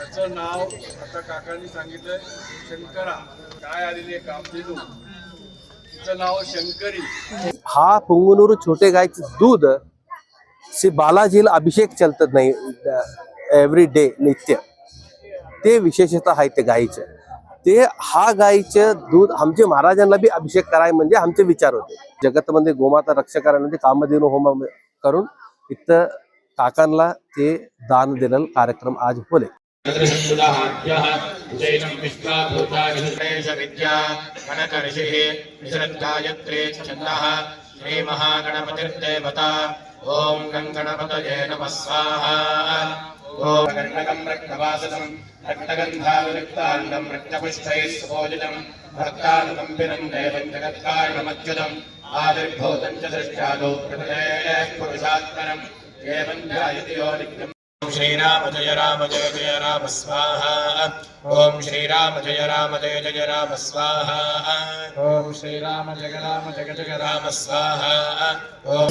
त्याचं नाव आता काकांनी सांगितलंय शंकरा. काय आलेली आहे कामधेनू? तिचं नाव शंकरी. हा पुंगनूर छोटे गायचं दूध श्री बालाजीला अभिषेक चलत नाही एव्हरी डे नित्य. ते विशेषतः आहे ते गायीचं. ते हा गायीचं दूध आमचे महाराजांना बी अभिषेक कराय म्हणजे आमचे विचार होते. जगतमध्ये गोमाता रक्षा करायला म्हणजे कामधेनू होम करून इथं काकांना ते दान दिलेला कार्यक्रम आज होले. सदृशमुदाहाभ्यः जैनं विश्वाभूतानिर्देशविद्या कनकऋषिः निषद्गायत्रे छन्दः श्रीमहागणपतिर्देवता। ॐ गङ्गणपतये नमः स्वाहा। ॐ कर्णकं रक्तवासनं रक्तगन्धानुयुक्ताण्डं रक्तपुष्पैः सुभोजितं भक्तानुकम्पिनं देवं जगत्कारणमच्युतम् आविर्भूतं च दृष्ट्यादौ प्रकृतेः पुरुषात्मनम् एवं ध्यायति यो नित्यम्। ॐ श्रीराम जय राम जय जय राम स्वाहा। ॐ श्रीराम जय राम जय जय राम स्वाहा। ॐ श्रीराम जय राम जय जय राम स्वाहा। ॐ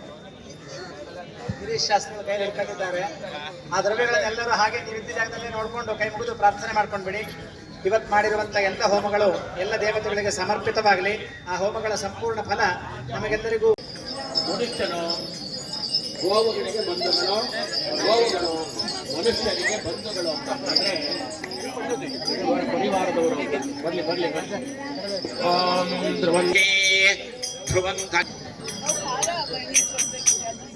ಗಿರೀಶ್ ಶಾಸ್ತ್ರಿ ಕೈ ಹಿಡ್ಕೊಂಡಿದ್ದಾರೆ. ಆ ದ್ರವ್ಯಗಳನ್ನೆಲ್ಲರೂ ಹಾಗೆ ನಿವೃತ್ತ ಜಾಗದಲ್ಲಿ ನೋಡ್ಕೊಂಡು ಕೈ ಮುಗಿದು ಪ್ರಾರ್ಥನೆ ಮಾಡ್ಕೊಂಡ್ಬಿಡಿ. ಇವತ್ತು ಮಾಡಿರುವಂಥ ಎಲ್ಲ ಹೋಮಗಳು ಎಲ್ಲ ದೇವತೆಗಳಿಗೆ ಸಮರ್ಪಿತವಾಗಲಿ. ಆ ಹೋಮಗಳ ಸಂಪೂರ್ಣ ಫಲ ನಮಗೆಲ್ಲರಿಗೂ ಮನುಷ್ಯನು ಗೋವುಗಳಿಗೆ ಬಂಧುಗಳು ಗೋವುಗಳು ಮನುಷ್ಯರಿಗೆ ಬಂಧುಗಳು ಅಂತ ಬರಲಿ ಬರಲಿ ಬರ್ಲಿ. ಬರ್ಲಿ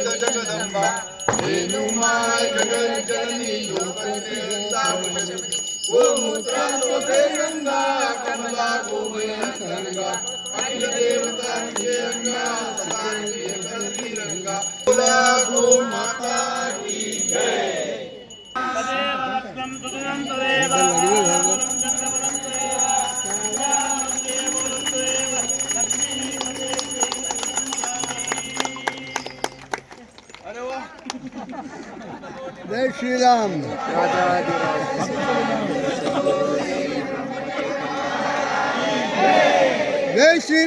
जगदम्बा रेणुमाय जगजननी लोकप्रियतापशमनि गोमूत्रा स्वते गङ्गा कमला गोमया गङ्गा अखिलदेवता गङ्गा सदाङ्गी रङ्गा कुला गो माता की जय तदेव रत्नं सुदनं तदेव Shri Ram. Jai Shri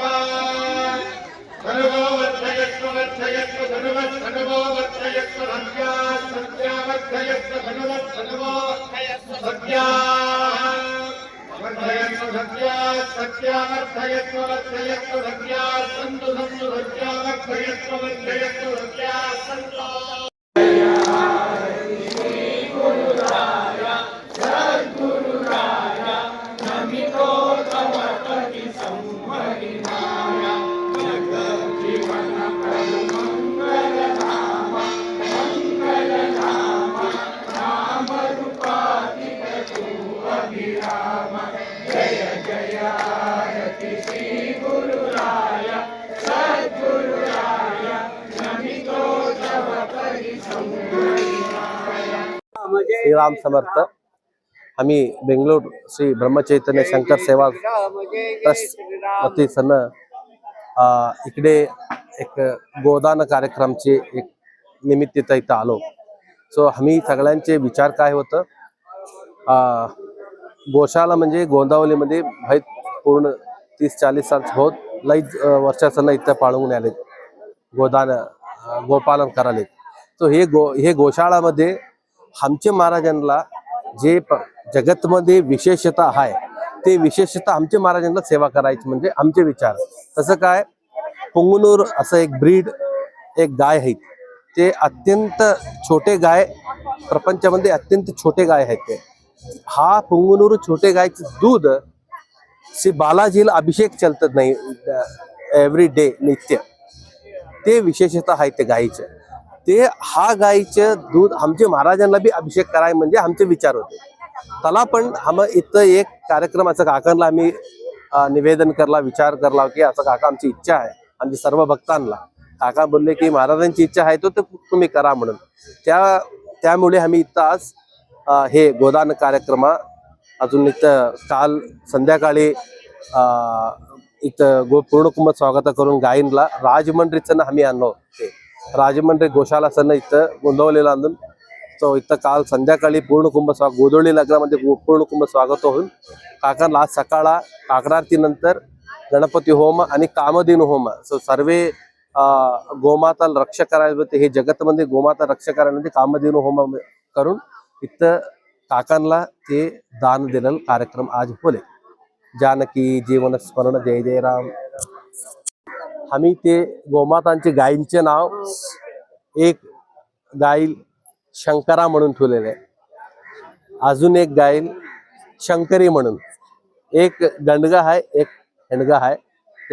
लक्षयत्व लक्षयत्व भक्त्या सन्तु सन्तु भक्त्या लक्षयत्व लक्षयत्व भक्त्या सन्तो। श्रीराम समर्थ. आम्ही बेंगलोर श्री ब्रह्मचैतन्य शंकर सेवा ट्रस्ट वतीसन इकडे एक गोदान कार्यक्रमचे एक निमित्त इथं आलो. सो आम्ही सगळ्यांचे विचार काय होतं? गोशाला म्हणजे गोंदावलीमध्ये भाई पूर्ण तीस चाळीस साल बहुत लई वर्षासनं इथं पाळून आले गोदान गोपालन कराले तो हे गो हे गोशाळामध्ये आमचे महाराजांना जे प- जगतमध्ये विशेषता आहे ते विशेषता आमचे महाराजांना सेवा करायची म्हणजे आमचे विचार. तसं काय पुंगनूर असं एक ब्रीड एक गाय आहे ते अत्यंत छोटे गाय प्रपंचामध्ये अत्यंत छोटे गाय आहेत ते. हा पुंगनूर छोटे गायचं दूध श्री बालाजीला अभिषेक चलतत नाही एव्हरी डे नित्य. ते विशेषता आहे ते गायीचं. ते हा गायीचं दूध आमचे महाराजांना बी अभिषेक कराय म्हणजे आमचे विचार होते. त्याला पण हम इथं एक कार्यक्रमाचं काकांना आम्ही निवेदन करला विचार करला की असं काका आमची इच्छा आहे आमच्या सर्व भक्तांना. काका बोलले की महाराजांची इच्छा आहे तो ते तुम्ही करा म्हणून. त्या त्यामुळे आम्ही इथं आज हे गोदान कार्यक्रमा अजून इथं काल संध्याकाळी इथं गो पूर्ण कुंभ स्वागत करून गायनला राजमंड्रीचं आम्ही आणलो ते राजमंड्री गोशालासन इथं गोंदवलेला आणून तो इथं काल संध्याकाळी पूर्ण कुंभ स्वा गोदोळी लग्नामध्ये गो- पूर्ण कुंभ स्वागत होऊन काकांना आज सकाळा काकडारतीनंतर गणपती होम आणि कामधेनू होम सो सर्वे गोमाता रक्षा करायला हे जगतमध्ये गोमाता रक्षा करायला म्हणजे होम करून इथं काकांना ते दान दिलेलं कार्यक्रम आज होले. जानकी जीवन स्मरण जय जय राम. आम्ही ते गोमातांचे गायींचे नाव एक गाईल शंकरा म्हणून ठेवलेलं आहे. अजून एक गाईल शंकरी म्हणून. एक गंडगा आहे एक हेंडगा आहे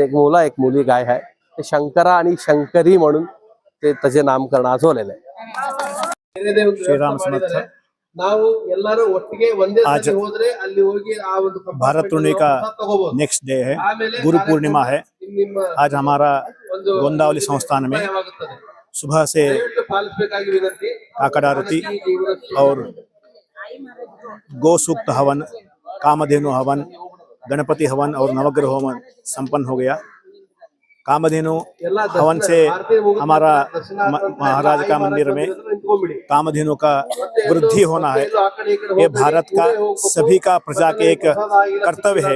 एक मुला एक मुली गाय आहे. ते शंकरा आणि शंकरी म्हणून ते त्याचे नामकरण आजवलेलं आहे. श्रीराम समर्थ. ನಾವು ಎಲ್ಲರೂ ಒಟ್ಟಿಗೆ ಒಂದೇ आज ಸತಿ ಹೋದ್ರೆ ಅಲ್ಲಿ ಹೋಗಿ ಆ ಒಂದು भारत पूर्णिमा का ತಗೋಬಹುದು नेक्स्ट डे है ಆಮೇಲೆ गुरु पूर्णिमा है ನಿಮ್ಮ आज हमारा ಒಂದು गोंदावली संस्थान में ಸಹಾಯವಾಗುತ್ತದೆ. सुबह से ದಯವಿಟ್ಟು ಪಾಲಿಸಬೇಕಾಗಿ ವಿನಂತಿ काकड़ आरती ಈ ಜೀವನ और गो सूक्त हवन कामधेनु हवन गणपति हवन और नवग्रह हवन संपन्न हो गया कामधेनु हवन से हमारा महाराज का मंदिर में कामधेनु का वृद्धि होना है ये भारत का सभी का प्रजा के एक कर्तव्य है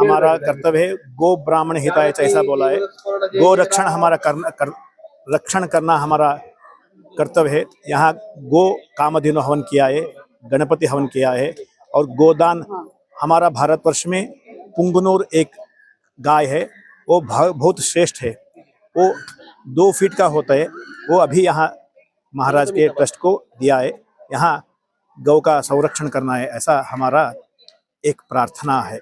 हमारा कर्तव्य है गो ब्राह्मण हिताय ऐसा बोला है गो रक्षण हमारा करना कर, रक्षण करना हमारा कर्तव्य है यहाँ गो कामधेनु हवन किया है गणपति हवन किया है और गोदान हमारा भारतवर्ष में पुंगनूर एक गाय है वो बहुत श्रेष्ठ है। वो दो फीट का होता है। वो अभी यहाँ महाराज के ट्रस्ट को दिया है। यहाँ गौ का संरक्षण करना है, ऐसा हमारा एक प्रार्थना है।